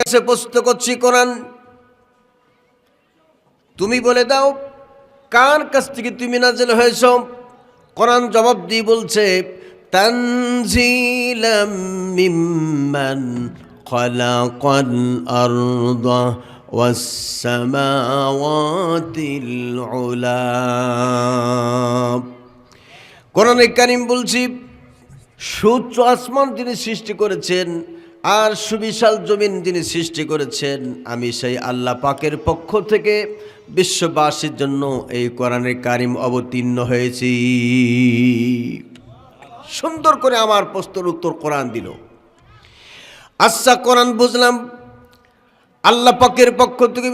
কাছে প্রশ্ন করছি কোরআন। তুমি বলে দাও, কার কাছ থেকে তুমি নাজেল হয়েছ? কোরআন জবাব দিয়ে বলছে কোরআনে কারিম বলছি, সূর্য আসমান তিনি সৃষ্টি করেছেন আর সুবিশাল জমিন যিনি সৃষ্টি করেছেন, আমি সেই আল্লাহ পাকের পক্ষ থেকে বিশ্ববাসীর জন্য এই কোরআনের কারিম অবতীর্ণ হয়েছি। সুন্দর করে আমার প্রশ্নের উত্তর কোরআন দিল। আচ্ছা কোরআন বুঝলাম। আল্লাহ পাকের পক্ষ থেকে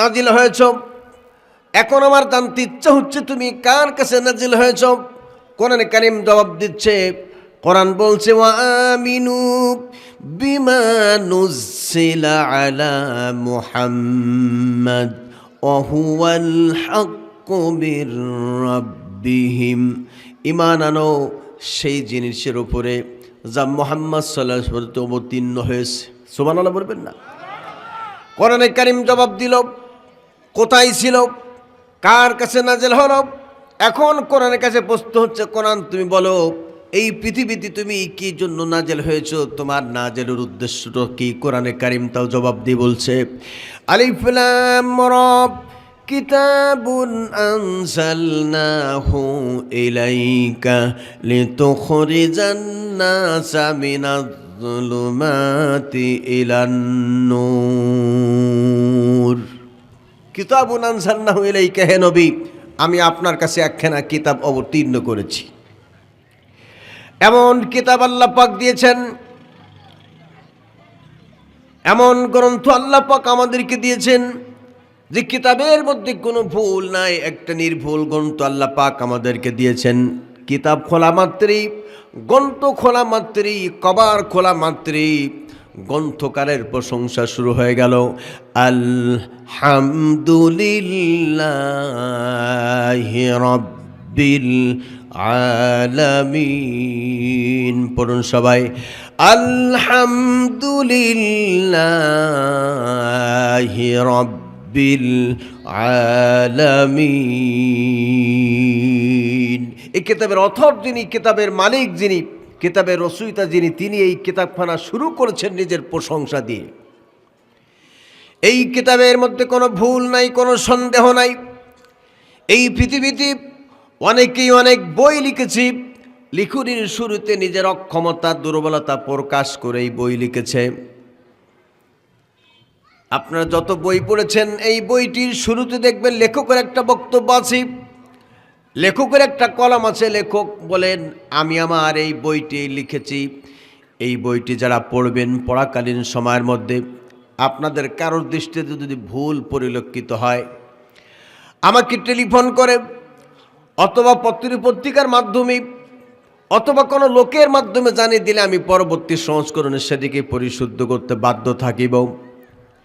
নাজিল হয়েছ। এখন আমার জানতে ইচ্ছা হচ্ছে তুমি কার কাছে নাজিল হয়েছ? কোরআনে কারিম জবাব দিচ্ছে কোরআন বলছে আমিনু বিমা মুহাম্মাদ, ওয়া হুয়াল হাক্কু মির আনো, সেই জিনিসের উপরে যা মোহাম্মদ সাল্লাহ অবতীর্ণ হয়েছে। সুবহানাল্লাহ বলবেন না? কোরআনে কারিম জবাব দিল, কোথায় ছিল, কার কাছে নাজেল হলো? এখন কোরআনের কাছে প্রশ্ন হচ্ছে, কোরআন তুমি বলো। এই পৃথিবীতে তুমি কি জন্য নাজেল হয়েছো? তোমার নাজেলের উদ্দেশ্যটা কি? কোরআনে কারিম তাও জবাব দিয়ে বলছে আলিফলাম রব লিতুখরিজান নাসা মিনাজ যুলুমাতি ইলান নূর। কিতাবুন আনসালনাহু ইলাইকা, হে নবী, আমি আপনার কাছে একখানা কিতাব অবতীর্ণ করেছি। এমন কিতাব আল্লাহ পাক দিয়েছেন, এমন গ্রন্থ আল্লাহ পাক আমাদেরকে দিয়েছেন যে কিতাবের মধ্যে কোনো ভুল নাই, একটা নির্ভুল গ্রন্থ আল্লাহ পাক আমাদেরকে দিয়েছেন। কিতাব খোলা মাত্রই, গ্রন্থ খোলা মাত্রই, কবার খোলা মাত্রই গ্রন্থকারের প্রশংসা শুরু হয়ে গেল। আলহামদুলিল্লাহ রব্বিল আলামিন। পড়ুন সবাই। আলহামদুলিল্লাহ রব্বিল আলামিন। এই কিতাবের অথর যিনি, কিতাবের মালিক যিনি, কিতাবের রসুইতা যিনি, তিনি এই কিতাবখানা শুরু করেছেন নিজের প্রশংসা দিয়ে। এই কিতাবের মধ্যে কোনো ভুল নাই, কোনো সন্দেহ নাই। এই পৃথিবীতে অনেকেই অনেক বই লিখেছি। লিখুনির শুরুতে নিজের অক্ষমতা, দুর্বলতা প্রকাশ করে এই বই লিখেছে। আপনারা যত বই পড়েছেন, এই বইটির শুরুতে দেখবেন লেখকের একটা বক্তব্য আছে। লেখকের একটা কলম আছে, লেখক বলেন, আমি আমার এই বইটি লিখেছি। এই বইটি যারা পড়বেন পড়াকালীন সময়ের মধ্যে, আপনাদের কারোর দৃষ্টিতে যদি ভুল পরিলক্ষিত হয়, আমাকে টেলিফোন করে। অথবা পত্র পত্রিকার মাধ্যমে, অথবা কোনো লোকের মাধ্যমে জানিয়ে দিলে আমি পরবর্তী সংস্করণে সেটিকে পরিশুদ্ধ করতে বাধ্য থাকিব।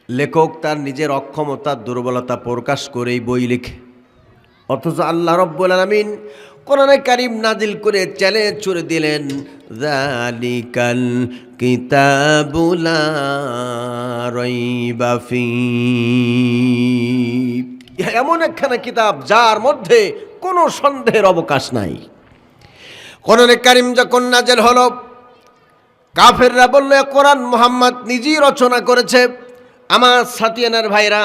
লেখক তার নিজের অক্ষমতা, দুর্বলতা প্রকাশ করে এই বই লিখে। অথচ আল্লাহ রব্বুল আলমিন কোরআনে কারিম নাজিল করে চ্যালেঞ্জ ছুড়ে দিলেন জালিকাল কিতাবুলা রইবা ফি। ইহা এমন একখানা কিতাব যার মধ্যে কোনো সন্দেহের অবকাশ নাই। কোরআনে কারিম যখন নাজেল হলো, কাফেররা বললে কোরআন মোহাম্মদ নিজেই রচনা করেছে। আমার সাতিয়ানার ভাইরা,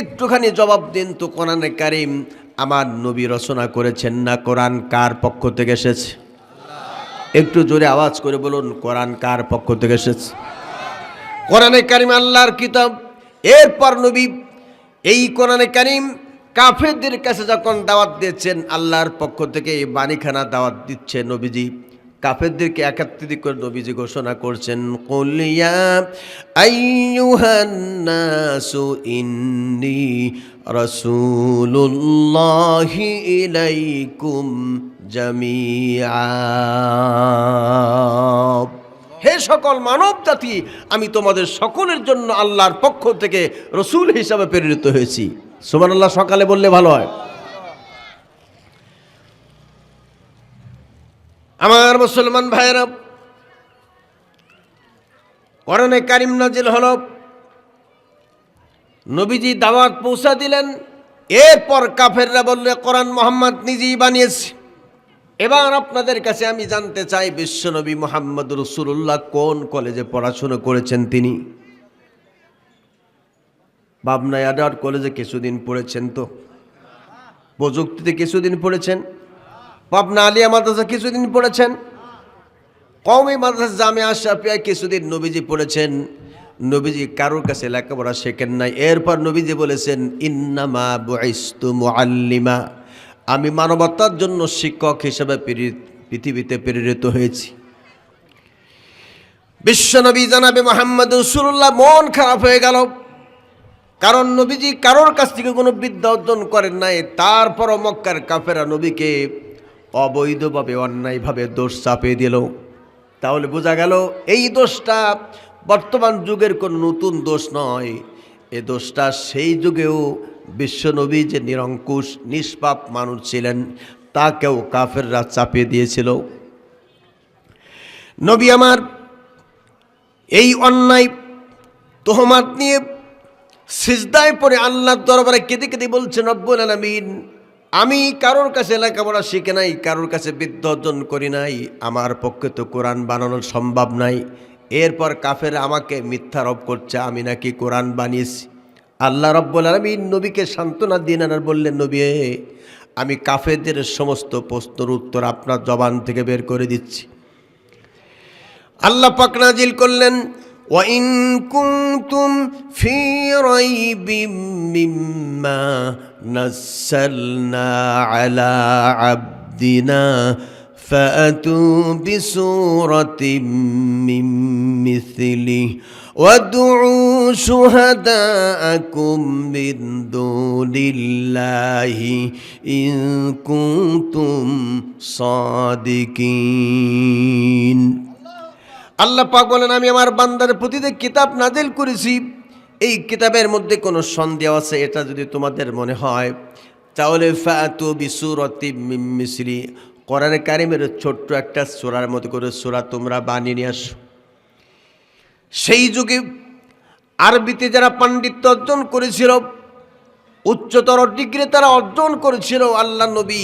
একটুখানি জবাব দিন তো কোরআনে কারিম আমার নবী রচনা করেছেন না কোরআন কার পক্ষ থেকে এসেছে? একটু জোরে আওয়াজ করে বলুন, কোরআন কার পক্ষ থেকে এসেছে? কোরআনে কারিম আল্লাহর কিতাব। এরপর নবী এই কোরআনে কারিম কাফেরদের কাছে যখন দাওয়াত দিচ্ছেন আল্লাহর পক্ষ থেকে এই বাণীখানা দাওয়াত দিচ্ছে নবীজি। কাফেরদেরকে একাত্রিত করে নবীজি ঘোষণা করছেন কলিয়া আইয়ুহান্নাসু ইন্নি হে সকল মানব জাতি আমি তোমাদের সকলের জন্য আল্লাহর পক্ষ থেকে রসুল হিসাবে প্রেরিত হয়েছি। সুমান আল্লাহ সকালে বললে ভালো হয়। আমার মুসলমান ভাইয়েরা করণে কারিম নাজিল হল, নবীজি দাওয়াত পৌঁছা দিলেন, এরপর কাফেররা বললে, কোরআন মোহাম্মদ নিজেই বানিয়েছে। এবার আপনাদের কাছে আমি জানতে চাই, বিশ্বনবী মোহাম্মদ রসুল্লাহ কোন কলেজে পড়াশুনো করেছেন তিনি? পাবনা আডার কলেজে কিছুদিন পড়েছেন তো। প্রযুক্তিতে কিছুদিন পড়েছেন। পাবনা আলিয়া মাদ্রাসা কিছুদিন পড়েছেন। কওমি মাদ্রাসা জামে আশরাফিয়ায় কিছুদিন নবীজি পড়েছেন। নবীজি কারোর কাছে লেখাপড়া শেখেন নাই। এরপর নবীজি বলেছেন, ইন্নামা বুইস্তু মুআল্লিমা। আমি মানবতার জন্য শিক্ষক হিসেবে পৃথিবীতে প্রেরিত হয়েছি। বিশ্বনবী জানাবে মোহাম্মদ রসুল্লাহ মন খারাপ হয়ে গেল। কারণ নবীজি কারোর কাছ থেকে কোনো বিদ্যা অর্জন করেন নাই। তারপরও মক্কার কাফেরা নবীকে অবৈধভাবে, অন্যায়ভাবে দোষ চাপিয়ে দিল। তাহলে বোঝা গেল, এই দোষটা বর্তমান যুগের কোনো নতুন দোষ নয়। এ দোষটা সেই যুগেও বিশ্বনবী যে নিরঙ্কুশ, নিষ্পাপ মানুষ ছিলেন তাকেও কাফেররা চাপিয়ে দিয়েছিল। নবী আমার, এই অন্যায় তোহমাত নিয়ে সিজদায় পরে আল্লাহর দরবারে কেঁদে কেঁদে বলছেন রব্বুল আলামিন, আমি কারোর কাছে লেখাপড়া শিখে নাই, কারোর কাছে বিদ্যা অর্জন করি নাই, আমার পক্ষে তো কোরআন বানানো সম্ভব নাই, এরপর কাফের আমাকে মিথ্যা রব করছে, আমি নাকি কোরআন বানিয়েছি। আল্লাহ রব্বুল আলমিন নবীকে সান্ত্বনা দিন আর বললেন নবী এ, আমি কাফেরদের সমস্ত প্রশ্নের উত্তর আপনার জবান থেকে বের করে দিচ্ছি আল্লাহ পাক নাজিল করলেন وَإِن كُنتُمْ فِي رَيْبٍ مِّمَّا نَزَّلْنَا عَلَى عَبْدِنَا فَأْتُوا بِسُورَةٍ مِّن مِّثْلِهِ وَادْعُوا شُهَدَاءَكُم مِّن دُونِ اللَّهِ إِن كُنتُمْ صَادِقِينَ আল্লাহ পাক বলেন আমি আমার বান্দার প্রতিতে কিতাব নাজিল করেছি এই কিতাবের মধ্যে কোনো সন্দেহ আছে এটা যদি তোমাদের মনে হয় তাহলে ফাতু বিসুরতি মিম মিসরি কোরআনে কারিমের ছোট্ট একটা সোরার মতো করে সোরা তোমরা বানিয়ে নিয়ে আসো সেই যুগে আরবিতে যারা পাণ্ডিত্য অর্জন করেছিল, উচ্চতর ডিগ্রি তারা অর্জন করেছিল, আল্লাহ নবী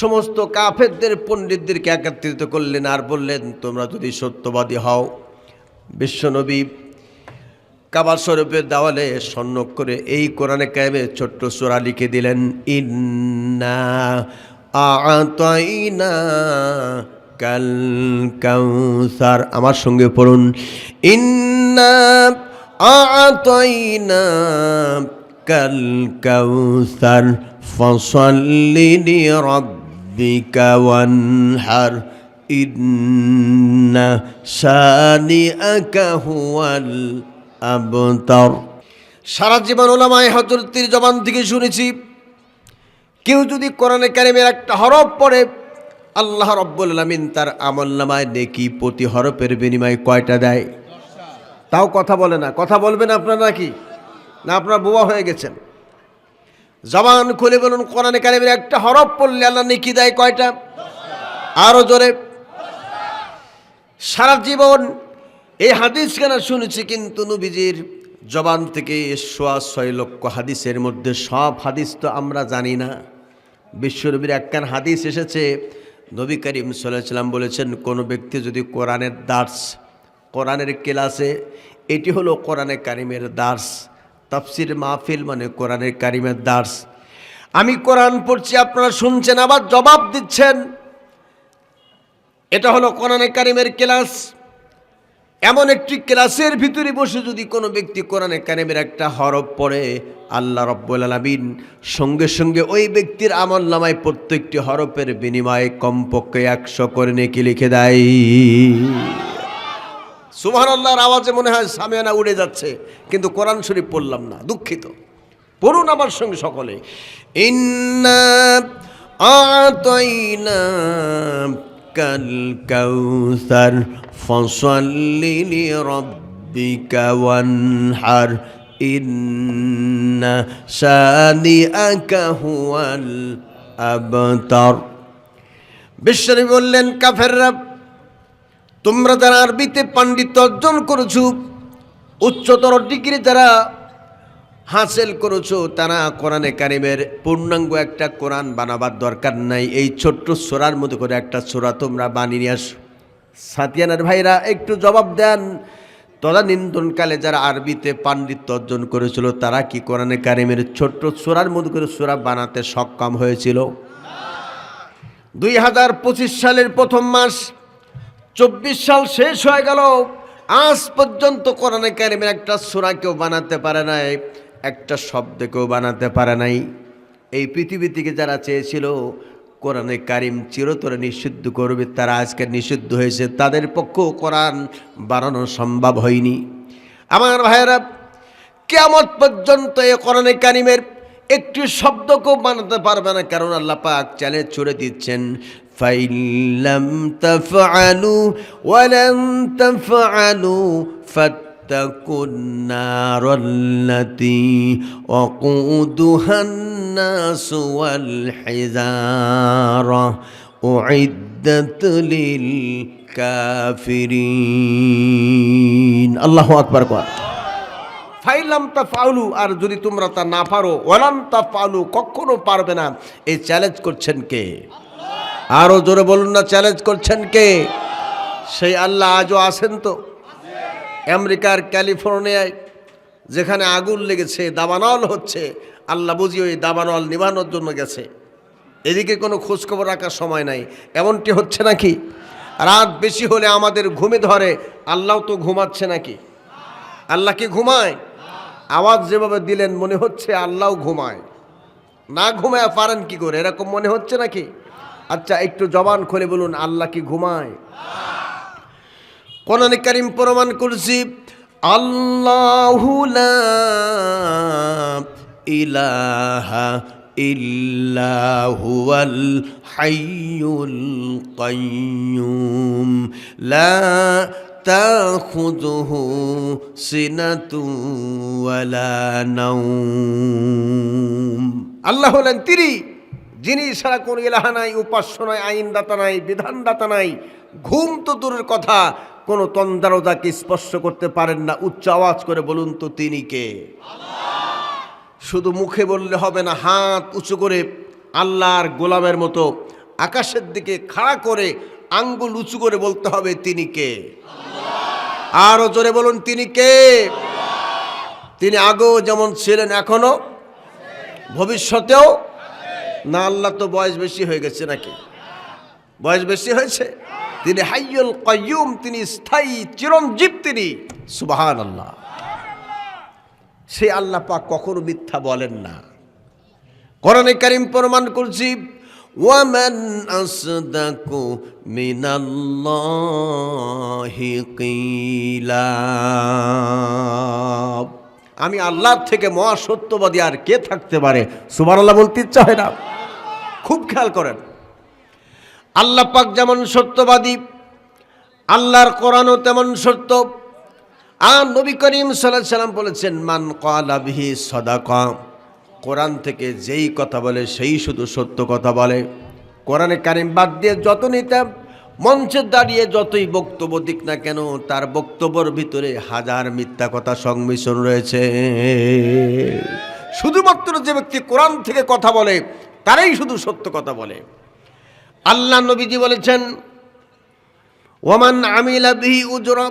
সমস্ত কাফেরদের, পণ্ডিতদেরকে একত্রিত করলেন আর বললেন, তোমরা যদি সত্যবাদী হও। বিশ্বনবী কাবার স্বরূপের দেওয়ালে স্বর্ণ করে এই কোরআনে কায়েমে ছোট্ট সোরা লিখে দিলেন, ইন্না আতাইনা কাল কাউসার। আমার সঙ্গে পড়ুন। ইন্না আতাইনা কাল কাউসার। ফসল্লি ওয়ানহার। ইন্না সারা জীবন ওলামায় হজরতির জবান থেকে শুনেছি, কেউ যদি কোরআনে কারিমের একটা হরফ পড়ে আল্লাহ রব্বুল আলমিন তার আমল নামায় নেকি প্রতি হরফের বিনিময়ে কয়টা দেয়? তাও কথা বলে না। কথা বলবেন আপনারা নাকি? না, আপনারা বোবা হয়ে গেছেন। জবান খুলে বলুন, কোরআনে কারিমের একটা হরফ পড়লে আল্লাহ নেকি দেয় কয়টা? আরও জোরে। সারা জীবন এই হাদিস কেন শুনেছি কিন্তু নবীজির জবান থেকে সোয়া ছয় লক্ষ হাদিসের মধ্যে সব হাদিস তো আমরা জানি না। বিশ্বনবীর একখান হাদিস এসেছে নবী করিম সাল্লাম বলেছেন, কোনো ব্যক্তি যদি কোরআনের দার্স, কোরআনের ক্লাসে, এটি হলো কোরআনে কারিমের দার্স, তাফসির মাহফিল মানে কোরআনের কারিমের দার্স। আমি কোরআন পড়ছি, আপনারা শুনছেন, আবার জবাব দিচ্ছেন। এটা হলো কোরআনে কারিমের ক্লাস। এমন একটি ক্লাসের ভিতরে বসে যদি কোনো ব্যক্তি কোরআনে কারিমের একটা হরফ পড়ে, আল্লাহ রব্বুল আলমিন সঙ্গে সঙ্গে ওই ব্যক্তির আমল নামায় প্রত্যেকটি হরফের বিনিময়ে কমপক্ষে একশো করে নেকি লিখে দেয়। সুবহান আল্লাহর আওয়াজে মনে হয় সামিয়ানা উড়ে যাচ্ছে, কিন্তু কোরআন শরীফ পড়লাম না, দুঃখিত। পড়ুন আমার সঙ্গে সকলে। ইন্না কাল কাউসার ফসল্লি লিরাব্বিকা ওয়ানহার ইন্না শানিআকা হুয়াল আবতার বিশ্বনবী বললেন, কাফেররা, তোমরা যারা আরবিতে পাণ্ডিত্য অর্জন করেছ, উচ্চতর ডিগ্রি যারা হাসিল করেছ, তারা কোরআনে কারিমের পূর্ণাঙ্গ একটা কোরআন বানাবার দরকার নাই। এই ছোট্ট সোরার মতো করে একটা সোরা তোমরা বানিয়ে নিয়ে আসো। সাতিয়ানার ভাইরা একটু জবাব দেন। তদানীন্তনকালে যারা আরবিতে পাণ্ডিত্য অর্জন করেছিল, তারা কি কোরআনে কারিমের ছোট্ট সোরার মতো করে সোরা বানাতে সক্ষম হয়েছিল? দুই হাজার পঁচিশ সালের প্রথম মাস, চব্বিশ সাল শেষ হয়ে গেল। আজ পর্যন্ত কোরআনে কারিমের একটা সোরা কেউ বানাতে পারে নাই, একটা শব্দ কেউ বানাতে পারে নাই। এই পৃথিবী থেকে যারা চেয়েছিল কোরআনে কারিম চিরতরে নিষিদ্ধ করবে, তারা আজকে নিষিদ্ধ হয়েছে, তাদের পক্ষেও কোরআন বানানো সম্ভব হয়নি। আমার ভাইয়েরা কেমন পর্যন্ত এ কোরআনে কারিমের একটি শব্দকেও বানাতে পারবে না, কারণ আল্লাহ পাক চ্যালেঞ্জ ছুড়ে দিচ্ছেন ফাইলাম তাফআলু ওয়ালাম তাফআলু فاتقوا النار التي وقودها الناس والحجارة أعدت للكافرين الله أكبر قال ফাইলাম তা ফাউলু আর যদি তোমরা তা না পারো ওলাম তা ফাউলু কখনো পারবে না এই চ্যালেঞ্জ করছেন কে আরো জোরে বলুন না চ্যালেঞ্জ করছেন কে সেই আল্লাহ আজও আছেন তো আমেরিকার ক্যালিফোর্নিয়ায়, যেখানে আগুন লেগেছে, দাবানল হচ্ছে। আল্লাহ বুঝি ওই দাবানল নিবানোর জন্য গেছে। এদিকে কোনো খোঁজখবর রাখার সময় নাই। এমনটি হচ্ছে নাকি? রাত বেশি হলে আমাদের ঘুমে ধরে, আল্লাহ তো ঘুমাচ্ছে নাকি? আল্লাহ কি ঘুমায়? আওয়াজ যেভাবে দিলেন, মনে হচ্ছে আল্লাহ ঘুমায়। না ঘুমায় পারেন কি করে? এরকম মনে হচ্ছে নাকি? আচ্ছা একটু জবান খুলে বলুন, আল্লাহ কি ঘুমায়? কোরআন কারিম প্রমাণ করছি, আল্লাহু লা ইলাহা ইল্লা হুয়াল হাইয়ুল কাইয়্যুম লা তাখুযুহু সিনাতু ওয়ালা নাওম। আল্লাহ হলেন তিনি, যিনি ছাড়া কোনো ইলাহা নাই, উপাস্য নাই, আইনদাতা নাই, বিধানদাতা নাই। ঘুম তো দূরের কথা কোনো তন্দারদাকে স্পর্শ করতে পারেন না। উচ্চ আওয়াজ করে বলুন তো তিনি কে? শুধু মুখে বললে হবে না, হাত উঁচু করে আল্লাহর গোলামের মতো আকাশের দিকে খাড়া করে আঙ্গুল উঁচু করে বলতে হবে তিনি কে? আরও জোরে বলুন, তিনি কে? তিনি আগেও যেমন ছিলেন এখনও ভবিষ্যতেও? না, আল্লাহ তো বয়স বেশি হয়ে গেছে নাকি? বয়স বেশি হয়েছে? তিনি হাইয়ুল কয়ুম তিনি স্থায়ী, চিরঞ্জীব তিনি। সুবাহান আল্লাহ সে আল্লাহ পাক কখনো মিথ্যা বলেন না। কোরআনে কারিম প্রমাণ করছি আসদাকু মিনাল্লাহি কিলা। আমি আল্লাহর থেকে মহা সত্যবাদী আর কে থাকতে পারে? সুবহানাল্লাহ বলতে ইচ্ছা হয় না। খুব খেয়াল করেন। আল্লাহ পাক যেমন সত্যবাদী, আল্লাহর কোরআনও তেমন সত্য। আর নবী করিম সাল্লাহ সাল্লাম বলেছেন, মান কালাবিহি সদাকা কোরআন থেকে যেই কথা বলে, সেই শুধু সত্য কথা বলে। কোরআনে কারিম বাদ দিয়ে যত নিতাম মঞ্চে দাঁড়িয়ে যতই বক্তব্য দিক না কেন, তার বক্তব্যের ভিতরে হাজার মিথ্যা কথা সংমিশ্রণ রয়েছে। শুধুমাত্র যে ব্যক্তি কোরআন থেকে কথা বলে, তারাই শুধু সত্য কথা বলে। আল্লাহ নবীজি বলেছেন, ওমান আমিলা বিহি উজরা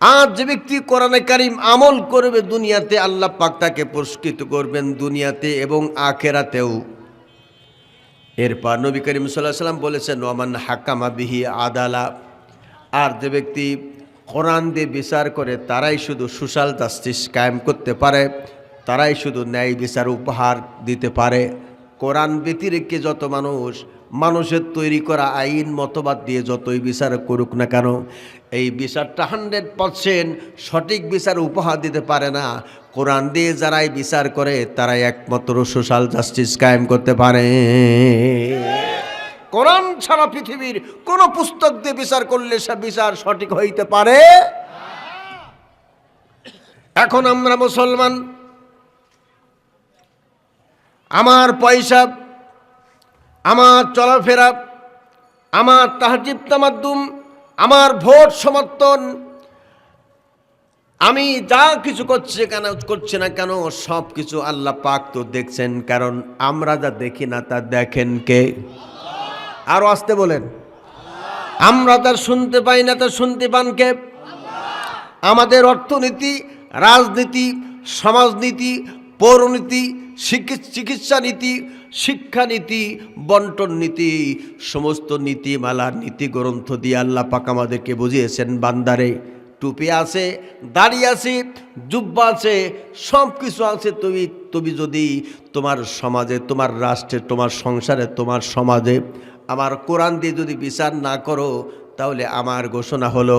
আজ যে ব্যক্তি কোরআনে কারিম আমল করবে দুনিয়াতে, আল্লাহ পাক তাকে পুরস্কৃত করবেন দুনিয়াতে এবং আখেরাতেও। এরপর নবী করিম সাল্লাহ সাল্লাম বলেছেন, ওমান হাকামা বিহি আদালা আর যে ব্যক্তি কোরআন দিয়ে বিচার করে, তারাই শুধু সুশাল জাস্টিস কায়েম করতে পারে, তারাই শুধু ন্যায় বিচার উপহার দিতে পারে। কোরআন ব্যতিরেকে যত মানুষ মানুষের তৈরি করা আইন, মতবাদ দিয়ে যতই বিচার করুক না কেন, এই বিচারটা হান্ড্রেড পারসেন্ট সঠিক বিচার উপহার দিতে পারে না। কোরআন দিয়ে যারাই বিচার করে, তারাই একমাত্র সোশ্যাল জাস্টিস কায়েম করতে পারে। কোরআন ছাড়া পৃথিবীর কোন পুস্তক দিয়ে বিচার করলে সে বিচার সঠিক হইতে পারে? এখন আমরা মুসলমান, আমার পয়সা আমার চলাফেরা, আমার তাহাজিব তামাদ্দুম, আমার ভোট সমর্থন, আমি যা কিছু করছে কেন, করছে না কেন, সব কিছু আল্লাহ পাক তো দেখছেন, কারণ আমরা যা দেখি না তা দেখেন কে? আরও আসতে বলেন। আমরা তার শুনতে পাই না তা শুনতে পান কে? আমাদের অর্থনীতি, রাজনীতি, সমাজনীতি পৌরনীতি চিকিৎসা নীতি শিক্ষানীতি বন্টন নীতি, সমস্ত নীতিমালার নীতি গ্রন্থ দিয়ে আল্লাহ পাক আমাদেরকে বুঝিয়েছেন, বান্দারে, টুপি আছে, দাড়ি আছে, জুব্বা আছে সব কিছু আছে, তুমি তুমি যদি তোমার সমাজে, তোমার রাষ্ট্রে, তোমার সংসারে, তোমার সমাজে আমার কোরআন দিয়ে যদি বিচার না করো তাহলে আমার ঘোষণা হলো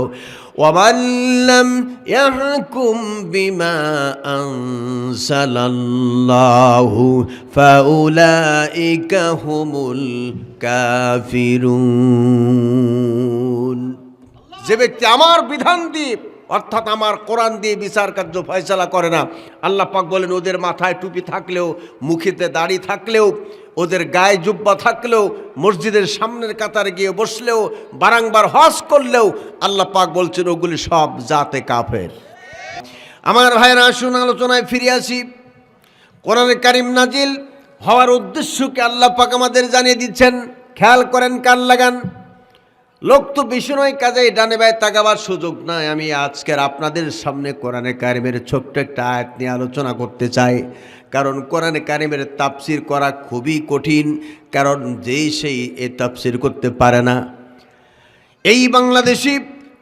যে ব্যক্তি আমার বিধান দিয়ে, অর্থাৎ আমার কোরআন দিয়ে বিচার কার্য ফয়সালা করে না, আল্লাহ পাক বলেন, ওদের মাথায় টুপি থাকলেও, মুখেতে দাড়ি থাকলেও ওদের গায়ে জুব্বা থাকলেও, মসজিদের সামনের কাতারে গিয়ে বসলেও, বারাংবার হজ করলেও আল্লাহ পাক বলছেন, ওগুলি সব জাতে কাফের। আমার ভাইয়ের, আসুন আলোচনায় ফিরে আসি। কোরআনে কারিম নাজিল হওয়ার উদ্দেশ্যকে আল্লাহ পাক আমাদের জানিয়ে দিচ্ছেন। খেয়াল করেন কান লাগান। লোক তো বেশি নয় কাজে ডানে বায় তাকাবার সুযোগ নাই। আমি আজকের আপনাদের সামনে কোরআনে কারিমের ছোট্ট একটা আয়াত নিয়ে আলোচনা করতে চাই। কারণ কোরআনে কারিমের তাফসির করা খুবই কঠিন, কারণ যেই সেই এ তাফসির করতে পারে না। এই বাংলাদেশি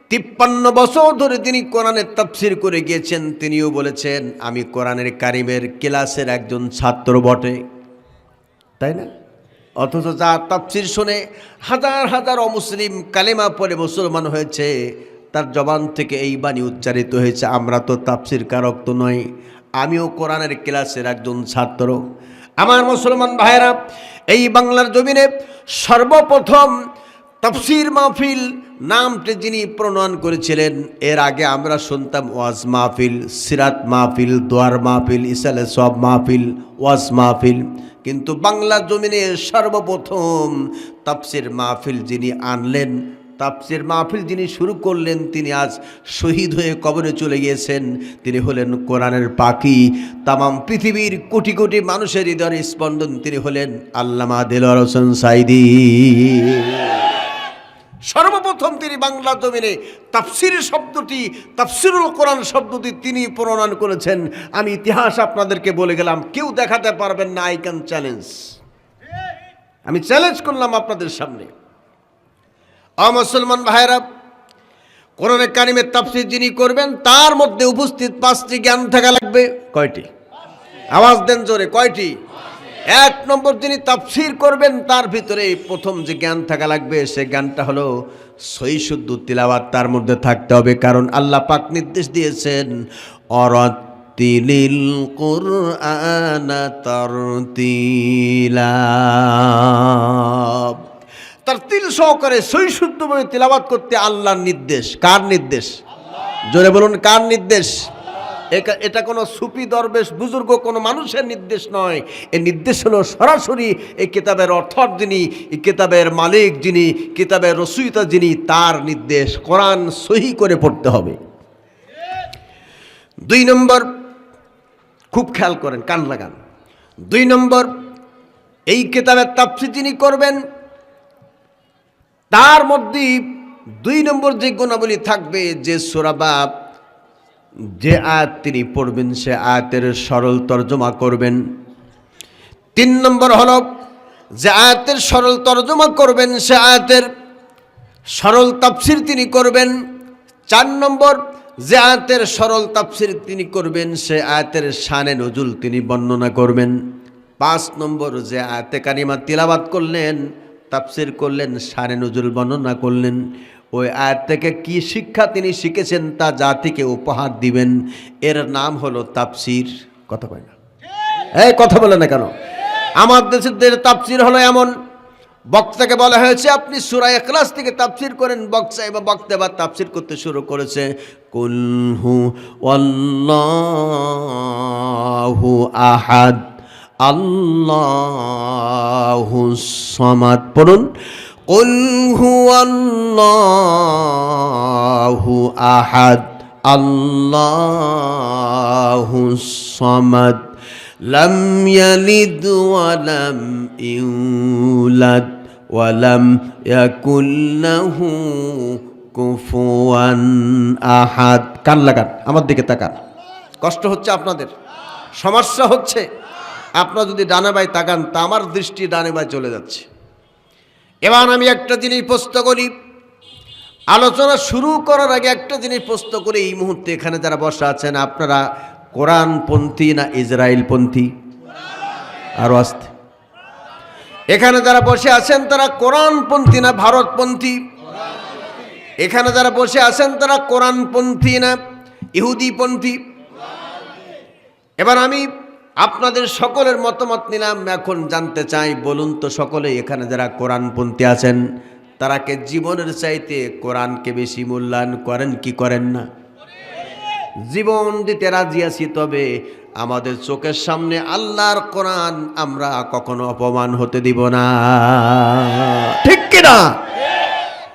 তিপ্পান্ন বছর ধরে তিনি কোরআনের তাফসির করে গিয়েছেন, তিনিও বলেছেন, আমি কোরআনের কারিমের ক্লাসের একজন ছাত্র বটে। তাই না? অথচ যা তাফসির শুনে হাজার হাজার অমুসলিম কালেমা পরে মুসলমান হয়েছে, তার জবান থেকে এই বাণী উচ্চারিত হয়েছে, আমরা তো তাফসির কারক তো নই, আমিও কোরআনের ক্লাসের একজন ছাত্র। আমার মুসলমান ভাইয়েরা, এই বাংলার জমিনে সর্বপ্রথম তফসির মাহফিল নামটি যিনি প্রণয়ন করেছিলেন, এর আগে আমরা শুনতাম ওয়াজ মাহফিল, সিরাত মাহফিল, দোয়ার মাহফিল, ইসালে সব মাহফিল, ওয়াজ মাহফিল। কিন্তু বাংলা জমিনে সর্বপ্রথম তাফসির মাহফিল যিনি আনলেন, তাফসির মাহফিল যিনি শুরু করলেন, তিনি আজ শহীদ হয়ে কবরে চলে গিয়েছেন। তিনি হলেন কোরআনের পাখি। তামাম পৃথিবীর কোটি কোটি মানুষের হৃদয়ের স্পন্দন তিনি হলেন আল্লামা দেলোয়ার হোসেন সাইদি সর্বপ্রথম তিনি বাংলা জমিনে তাফসির শব্দটি, তাফসিরুল কোরআন শব্দটি তিনি প্রণয়ন করেছেন। আমি ইতিহাস আপনাদেরকে বলে গেলাম, কেউ দেখাতে পারবেন না আই ক্যান চ্যালেঞ্জ আমি চ্যালেঞ্জ করলাম আপনাদের সামনে। অমুসলমান ভাইরা কোরআনে কারিমের তাফসির যিনি করবেন, তার মধ্যে উপস্থিত পাঁচটি জ্ঞান থাকা লাগবে। কয়টি? আওয়াজ দেন জোরে, কয়টি? এক নম্বর যিনি তাফসির করবেন, তার ভিতরে প্রথম যে জ্ঞান থাকা লাগবে, সে জ্ঞানটা হলো সই শুদ্ধ তিলাওয়াত তার মধ্যে থাকতে হবে। কারণ আল্লাহ পাক নির্দেশ দিয়েছেন অরতিলিল কোরআন তরতিলা তার তিল সহকারে সই শুদ্ধভাবে তিলাবাত করতে আল্লাহর নির্দেশ। কার নির্দেশ? জোরে বলুন, কার নির্দেশ? এটা কোনো সুপি দরবেশ, বুজুর্গ, কোনো মানুষের নির্দেশ নয়। এই নির্দেশ হলো সরাসরি এই কিতাবের অর্থর যিনি এই কিতাবের মালিক যিনি, কিতাবের রসুইতা যিনি, তার নির্দেশ কোরআন সহি করে পড়তে হবে। দুই নম্বর, খুব খেয়াল করেন, কান লাগান। দুই নম্বর, এই কিতাবের তাফসির যিনি করবেন, তার মধ্যে দুই নম্বর যে গুণাবলী থাকবে, যে সোরাবাব যে আয়াত তিনি পড়বেন, সে আয়াতের সরল তর্জমা করবেন। তিন নম্বর হল, যে আয়াতের সরল তর্জমা করবেন, সে আয়াতের সরল তাফসির তিনি করবেন। চার নম্বর, যে আয়াতের সরল তাফসির তিনি করবেন, সে আয়াতের শানে নজুল তিনি বর্ণনা করবেন। পাঁচ নম্বর, যে আয়াতে কারিমা তিলাবাত করলেন, তাফসির করলেন, শানে নজুল বর্ণনা করলেন। ওই আয়াত থেকে কি শিক্ষা তিনি শিখেছেন তা জাতিকে উপহার দিবেন। এর নাম হলো তাপসির কথা কয় না। এই কথা বলে না কেন? আমার দেশের তাপসির হলো এমন। বক্তাকে বলা হয়েছে, আপনি সুরা এখলাস থেকে তাফসির করেন। বক্সা এবার বক্তা এবার তাফসির করতে শুরু করেছে। কুলহু আল্লাহু আহাদ, আল্লাহু সামাদ। পড়ুন। কুল হু আল্লাহু আহাদ আল্লাহু সামাদ লাম ইয়ালিদ ওয়ালাম ইউলাদ ওয়ালাম ইয়াকুল লাহু কুফুয়ান আহাদ কান লাগান আমার দিকে তাকান। কষ্ট হচ্ছে আপনাদের? সমস্যা হচ্ছে? আপনারা যদি ডানে বাই তাকান তা আমার দৃষ্টি ডানে বাই চলে যাচ্ছে। এবার আমি একটা জিনিস প্রশ্ন করি। আলোচনা শুরু করার আগে একটা জিনিস প্রশ্ন করি, এই মুহূর্তে এখানে যারা বসা আছেন, আপনারা কোরআনপন্থী না ইসরায়েলপন্থী আরও আসতে। এখানে যারা বসে আছেন, তারা কোরআনপন্থী না ভারতপন্থী? এখানে যারা বসে আছেন, তারা কোরআনপন্থী না ইহুদিপন্থী? এবার আমি আপনাদের সকলের মতামত নিলাম। এখন জানতে চাই, বলুন তো সকলে এখানে যারা কোরআনপন্থী আছেন তারাকে জীবনের চাইতে কোরআনকে বেশি মূল্যায়ন করেন, কি করেন না? জীবন দিতে রাজি আছি, তবে আমাদের চোখের সামনে আল্লাহর কোরআন আমরা কখনো অপমান হতে দিব না। ঠিক কিনা?